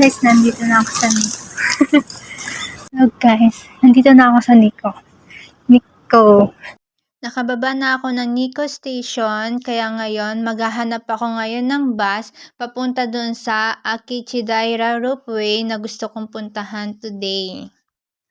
Guys, nandito na ako sa Nico. Hello guys, nandito na ako sa Nico. Nico. Nakababa na ako ng Nico Station, kaya ngayon maghahanap ako ngayon ng bus papunta doon sa Akichidaira Ropeway na gusto kong puntahan today.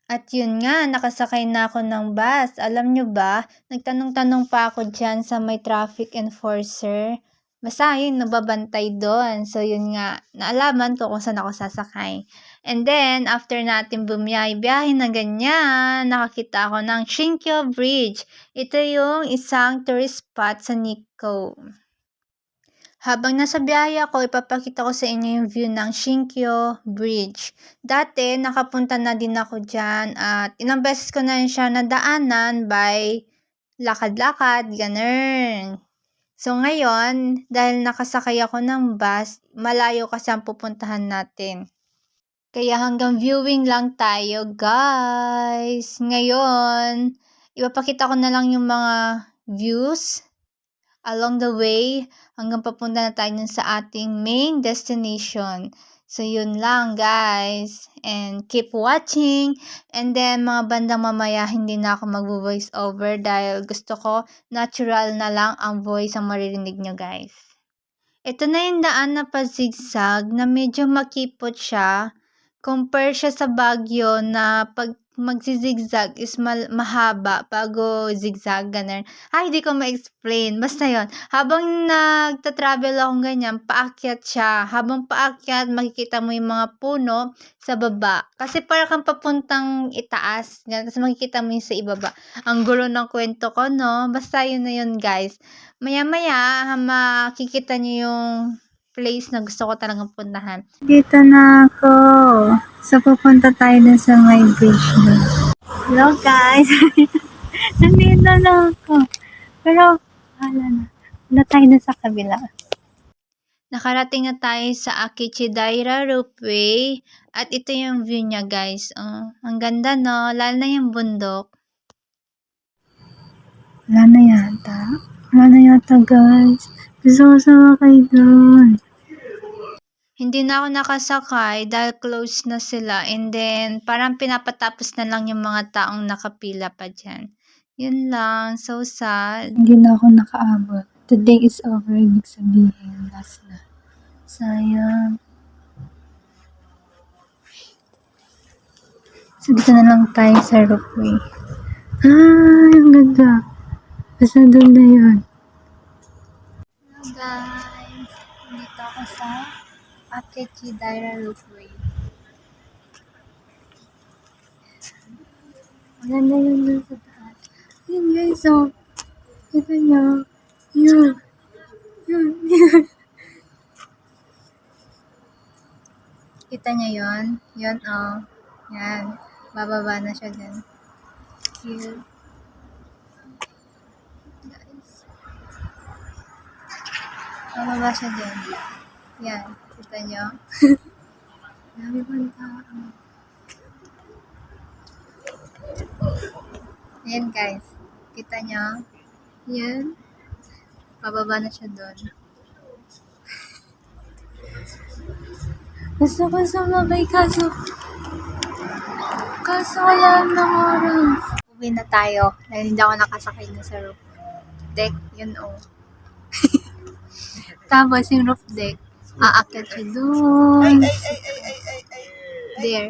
At yun nga, nakasakay na ako ng bus. Alam nyo ba, nagtanong-tanong pa ako dyan sa may traffic enforcer. Basta yun, nababantay doon. So yun nga, naalaman ko kung saan ako sasakay. And then, after natin bumiyay-biyahe na ganyan, nakakita ako ng Shinkyo Bridge. Ito yung isang tourist spot sa Nikko. Habang nasa biyahe ako, ipapakita ko sa inyo yung view ng Shinkyo Bridge. Dati, nakapunta na din ako dyan at ilang beses ko na siya nadaanan by lakad-lakad, ganun. So ngayon, dahil nakasakay ako ng bus, malayo kasi ang pupuntahan natin. Kaya hanggang viewing lang tayo, guys. Ngayon, ipapakita ko na lang yung mga views along the way hanggang papunta na tayo sa ating main destination. So, yun lang, guys. And keep watching. And then, mga bandang mamaya, hindi na ako mag-voice over dahil gusto ko natural na lang ang voice ang maririnig nyo, guys. Ito na yung daan na pa-zigzag na medyo makipot siya. Compare siya sa Baguio na pag magzizigzag is mal- mahaba bago zigzag, ganun. Ay, hindi ko ma-explain. Basta yon Habang nagta-travel akong ganyan, paakyat siya. Habang paakyat, makikita mo yung mga puno sa baba. Kasi para kang papuntang itaas. Yan. Tapos makikita mo yung sa ibaba. Ang gulo ng kwento ko, no? Basta yun na yun, guys. Maya-maya, makikita niyo yung place na gusto ko talagang puntahan. Dito na ako. So, pupunta tayo dun sa my doon. Hello guys. nandito na ako. Pero, wala na. Wala tayo dun sa kabila. Nakarating na tayo sa Akichidaira Ropeway. At ito yung view niya, guys. Oh, ang ganda, no? Lalo na yung bundok. Wala na yata. Wala na yata guys. Gusto ko sumakay doon. Hindi na ako nakasakay dahil close na sila. And then, parang pinapatapos na lang yung mga taong nakapila pa dyan. Yun lang. So sad. Hindi na ako nakaabot. Today is over. Ibig sabihin, last na. Sayang. So, dito na lang tayo sa ropeway. Ay, ang ganda. Basta doon na yun. Hello guys. Dito ako sa Akechi Daira. Wala na yun dun sa taas. Yun guys, oh. Kita niyo. Yun. Yun. Yun. Kita niyo yun? Yun, oh. Yan. Bababa na siya dyan. Cute. Bababa siya dyan. Yan. Kita niyo? Dami pang tao. Ayan guys. Kita niyo? Yan. Pababa na siya doon. Gusto ko sumabay kaso kaso wala ng oras. Uwi na tayo dahil hindi ako nakasakay na sa roof deck. Yun oh. Tapos yung roof deck, aakyat siya doon. There.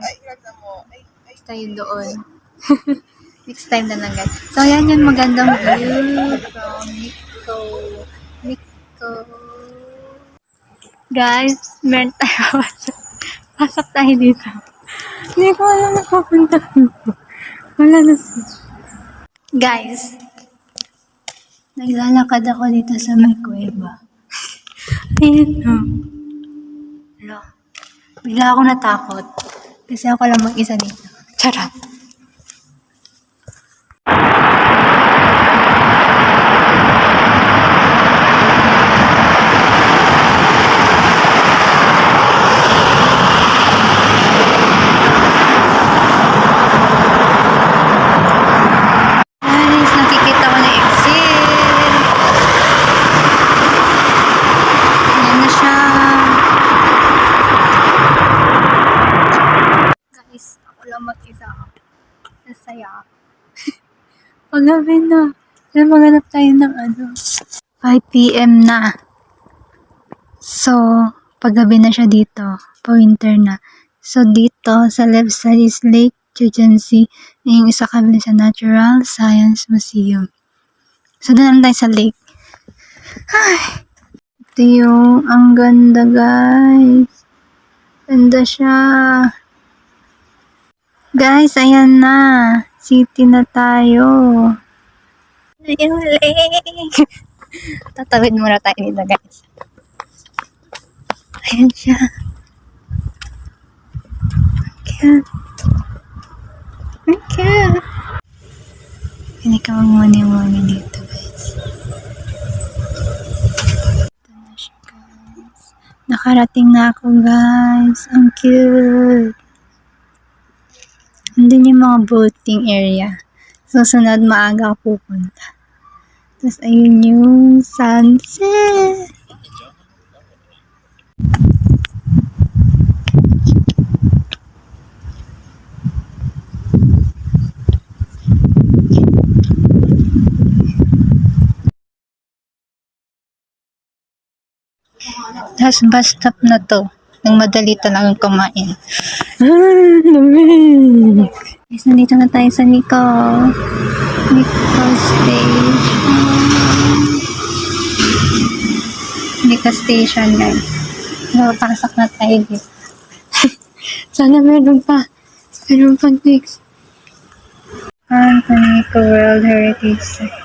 Basta yun doon. Next time na lang guys. So, yan yung magandang view from Nico. Nico. Guys, meron tayo pasok. Tayo dito. Hindi ko alam na papunta. Wala na siya. Guys, naglalakad ako dito sa may kuweba. Ayun o. Wala. Bigla ako natakot. Kasi ako lang mag-isa dito. Charot. Guys, nakikita ko na exit. Ayan na siya. Paggabi na. Kaya maghanap tayo ng ano. 5 p.m. na. So, paggabi na siya dito. Pa-winter na. So, dito sa left side is Lake Chujensi. Yung isa kabila sa Natural Science Museum. So, doon lang tayo sa lake. Ay! Ito yung, ang ganda guys. Ganda siya. Guys, ayan na. City na tayo. Ayan lake. Tatawid muna tayo dito guys. Ayan siya. Ang cute. Hindi ka magmuni-muni dito guys. Ito na siya guys. Nakarating na ako guys. Ang cute. Andun yung mga boating area. Susunod maaga ako pupunta. Tapos ayun yung sunset. Tapos bus stop na to. Nang madali talagang kumain. Ah, lamig! Guys, nandito na tayo sa Nico. Nico Station. Nico Station, guys. So, pasok na tayo dito. Sana meron pa. Meron pa next. Ah, sa Nico World Heritage Site.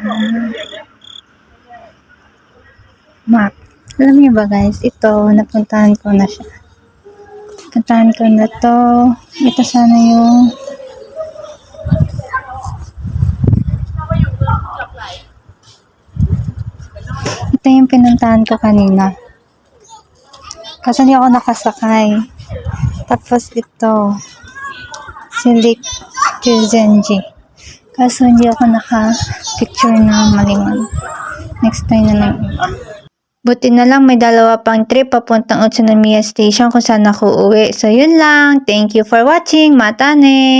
Ah. Map. Alam niyo ba guys, ito, napuntahan ko na siya. Napuntahan ko na to. Ito sana yung Ito yung pinuntahan ko kanina. Kasi hindi ako nakasakay. Tapos ito, si Lake Chuzenji. Kaso hindi ako naka-picture na malingon. Next time na lang. Buti na lang may dalawa pang trip papuntang Utsunomiya Station kung saan ako uwi. So yun lang. Thank you for watching. Matane!